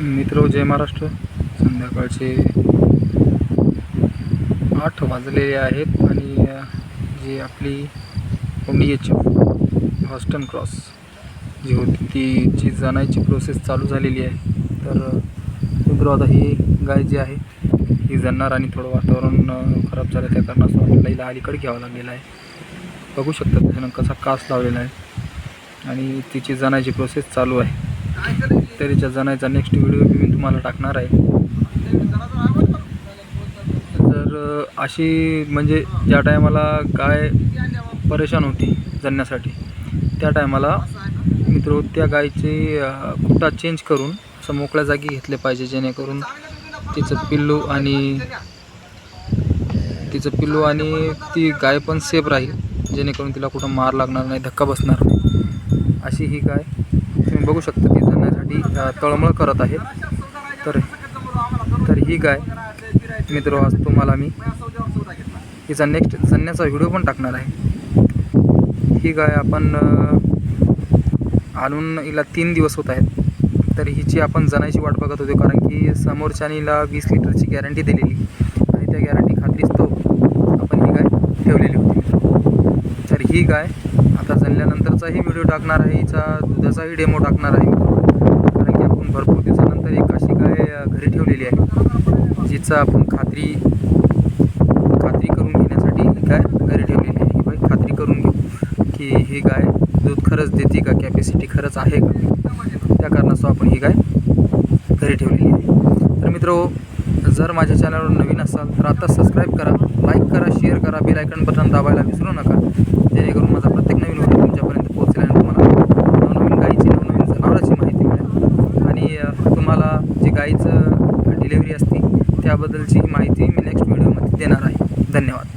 मित्र जय महाराष्ट्र. संध्याकाळचे आठ वाजलेले आहेत आणि जी आपली ओंडी एच हॉस्टन क्रॉस जी होती तीची जाण्याची प्रोसेस चालू झालेली आहे. तर रुद्रवाद मित्र आता ही गाय जी आहे ही जाणार आणि थोडं वातावरण खराब झालं त्या कारणास्तव आपल्याला हिला अलीकडे घ्यावं लागलेलं आहे. बघू शकता त्याच्यानं कसा कास लावलेला आहे. आणि तिची जाण्याची प्रोसेस चालू आहे. तरीच्या जणायचा नेक्स्ट व्हिडिओ मी तुम्हाला टाकणार आहे. तर अशी म्हणजे ज्या टायमाला गाय परेशान होती जणण्यासाठी त्या टायमाला मित्र त्या गायची कुटा चेंज करून असं मोकळ्या जागी घेतले पाहिजे जेणेकरून तिचं पिल्लू आणि तिचं पिल्लू आणि ती गाय पण सेफ राहील जेणेकरून तिला कुठं मार लागणार नाही धक्का बसणार नाही. अशी ही गाय तुम्ही बघू शकता ती जाण्यासाठी तळमळ करत आहे. तर तर ही गाय मित्र आज तुम्हाला मी हिचा नेक्स्ट जन्याचा व्हिडिओ पण टाकणार आहे. ही गाय आपण आणून हिला तीन दिवस होत आहेत. तर हिची आपण जणायची वाट बघत होतो कारण की समोरच्याने हिला वीस लिटरची गॅरंटी दिलेली. आणि त्या गॅरंटी खात्रीच तो आपण ही गाय ठेवलेली होती. तर ही गाय आता जणल्यानंतरचाही व्हिडिओ टाकणार आहे. हिचा दुधाचाही डेमो टाकणार आहे. कारण की आपण भरपूर दिवसानंतर एक अशी गाय घरी ठेवलेली आहे. जिचा आपण खात्री खात्री करून घेण्यासाठी ही गाय घरी ठेवलेली आहे. की बाई खात्री करून घेऊ. की ही गाय दूध खरंच देते का? कॅपॅसिटी खरंच आहे का? त्या कारणास्तव आपण ही गाय घरी ठेवलेली आहे. तर मित्र जर माझ्या चॅनलवर नवीन असाल तर आता सबस्क्राईब करा लाईक करा शेअर करा बेल आयकन बटन दाबायला विसरू नका. जेणेकरून माझा प्रत्येक नवीन व्हिडिओ तुमच्यापर्यंत पोहोचेल आणि तुम्हाला नवनवीन गाईची नवनवीन जनावरांची माहिती मिळेल. आणि तुम्हाला जी गाईचं डिलेवरी असते त्याबद्दलची माहिती मी नेक्स्ट व्हिडिओमध्ये देणार आहे. धन्यवाद.